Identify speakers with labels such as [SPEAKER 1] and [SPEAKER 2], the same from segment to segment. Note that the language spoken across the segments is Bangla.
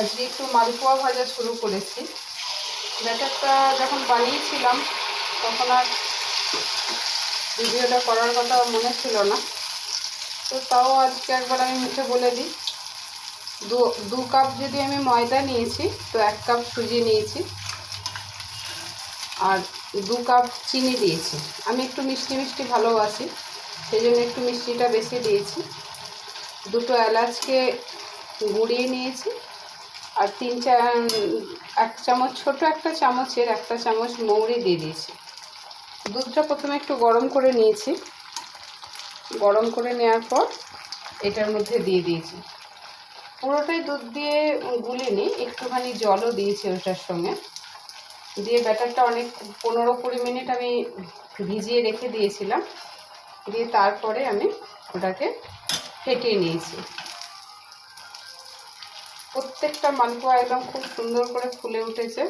[SPEAKER 1] আজকে একটু মালপোয়া ভাজা শুরু করেছি। ব্যাটারটা যখন বানিয়েছিলাম, তখন আর ভিডিওটা করার কথা মনে ছিল না। তো তাও আজকে একবার আমি মুখে বলে দিই, দু দু কাপ যদি আমি ময়দা নিয়েছি, তো এক কাপ সুজি নিয়েছি, আর দু কাপ চিনি দিয়েছি। আমি একটু মিষ্টি মিষ্টি ভালোবাসি, সেই জন্য একটু মিষ্টিটা বেশি দিয়েছি। দুটো এলাচকে গুঁড়িয়ে নিয়েছি আর তিন চা এক চামচ, ছোট একটা চামচের একটা চামচ মৌরি দিয়ে দিয়েছি। দুধটা প্রথমে একটু গরম করে নিয়েছি। গরম করে নেওয়ার পর এটার মধ্যে দিয়ে দিয়েছি। পুরোটাই দুধ দিয়ে গুলিনি, একটুখানি জলও দিয়েছি ওটার সঙ্গে। দিয়ে ব্যাটারটা অনেক, পনেরো কুড়ি মিনিট আমি ভিজিয়ে রেখে দিয়েছিলাম। দিয়ে তারপরে আমি ওটাকে ফেটিয়ে নিয়েছি। প্রত্যেকটা মালপোয়া একদম খুব সুন্দর করে ফুলে উঠেছে।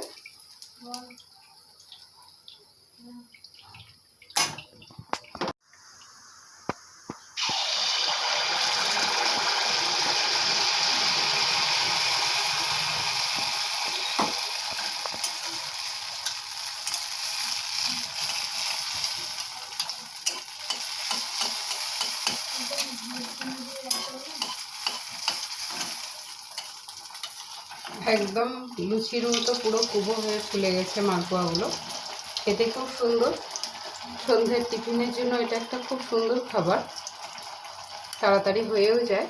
[SPEAKER 1] একদম লুচির মতো পুরো কুবো হয়ে ফুলে গেছে মালপোয়াগুলো খেতে খুব সুন্দর। সন্ধ্যের টিফিনের জন্য এটা একটা খুব সুন্দর খাবার। তাড়াতাড়ি হয়েও যায়।